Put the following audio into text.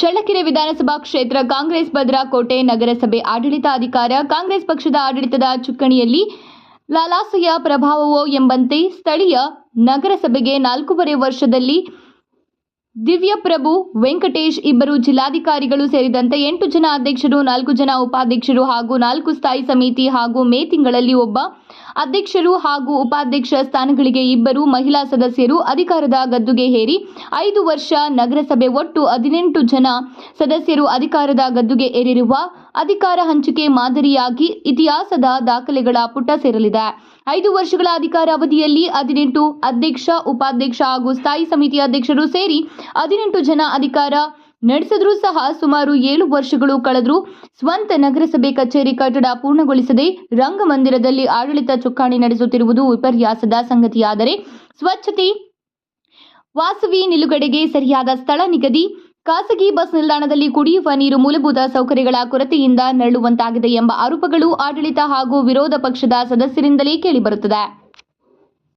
ಚಳ್ಳಕೆರೆ ವಿಧಾನಸಭಾ ಕ್ಷೇತ್ರ ಕಾಂಗ್ರೆಸ್ ಭದ್ರಾಕೋಟೆ ನಗರಸಭೆ ಆಡಳಿತಾಧಿಕಾರ, ಕಾಂಗ್ರೆಸ್ ಪಕ್ಷದ ಆಡಳಿತದ ಚುಕ್ಕಣಿಯಲ್ಲಿ ಲಾಲಾಸೆಯ ಪ್ರಭಾವವೋ ಎಂಬಂತೆ ಸ್ಥಳೀಯ ನಗರಸಭೆಗೆ ನಾಲ್ಕೂವರೆ ವರ್ಷದಲ್ಲಿ ದಿವ್ಯಪ್ರಭು, ವೆಂಕಟೇಶ್ ಇಬ್ಬರು ಜಿಲ್ಲಾಧಿಕಾರಿಗಳು ಸೇರಿದಂತೆ ಎಂಟು ಜನ ಅಧ್ಯಕ್ಷರು, ನಾಲ್ಕು ಜನ ಉಪಾಧ್ಯಕ್ಷರು ಹಾಗೂ ನಾಲ್ಕು ಸ್ಥಾಯಿ ಸಮಿತಿ ಹಾಗೂ ಮೇ ತಿಂಗಳಲ್ಲಿ ಒಬ್ಬ ಅಧ್ಯಕ್ಷರು ಹಾಗೂ ಉಪಾಧ್ಯಕ್ಷ ಸ್ಥಾನಗಳಿಗೆ ಇಬ್ಬರು ಮಹಿಳಾ ಸದಸ್ಯರು ಅಧಿಕಾರದ ಗದ್ದುಗೆ ಹೇರಿ ಐದು ವರ್ಷ ನಗರಸಭೆ ಒಟ್ಟು ಹದಿನೆಂಟು ಜನ ಸದಸ್ಯರು ಅಧಿಕಾರದ ಗದ್ದುಗೆ ಏರಿರುವ ಅಧಿಕಾರ ಹಂಚಿಕೆ ಮಾದರಿಯಾಗಿ ಇತಿಹಾಸದ ದಾಖಲೆಗಳ ಪುಟ ಸೇರಲಿದೆ. ಐದು ವರ್ಷಗಳ ಅಧಿಕಾರ ಅವಧಿಯಲ್ಲಿ ಹದಿನೆಂಟು ಅಧ್ಯಕ್ಷ, ಉಪಾಧ್ಯಕ್ಷ ಹಾಗೂ ಸ್ಥಾಯಿ ಸಮಿತಿ ಅಧ್ಯಕ್ಷರು ಸೇರಿ ಹದಿನೆಂಟು ಜನ ಅಧಿಕಾರ ನಡೆಸಿದ್ರೂ ಸಹ ಸುಮಾರು ಏಳು ವರ್ಷಗಳು ಕಳೆದರೂ ಸ್ವಂತ ನಗರಸಭೆ ಕಚೇರಿ ಕಟ್ಟಡ ಪೂರ್ಣಗೊಳಿಸದೆ ರಂಗಮಂದಿರದಲ್ಲಿ ಆಡಳಿತ ಚುಕ್ಕಾಣಿ ನಡೆಸುತ್ತಿರುವುದು ವಿಪರ್ಯಾಸದ ಸಂಗತಿಯಾದರೆ, ಸ್ವಚ್ಛತೆ ವಾಸವಿ ನಿಲುಗಡೆಗೆ ಸರಿಯಾದ ಸ್ಥಳ ನಿಗದಿ ಖಾಸಗಿ ಬಸ್ ನಿಲ್ದಾಣದಲ್ಲಿ ಕುಡಿಯುವ ನೀರು ಮೂಲಭೂತ ಸೌಕರ್ಯಗಳ ಕೊರತೆಯಿಂದ ನರಳುವಂತಾಗಿದೆ ಎಂಬ ಆರೋಪಗಳು ಆಡಳಿತ ಹಾಗೂ ವಿರೋಧ ಪಕ್ಷದ ಸದಸ್ಯರಿಂದಲೇ ಕೇಳಿಬರುತ್ತದೆ.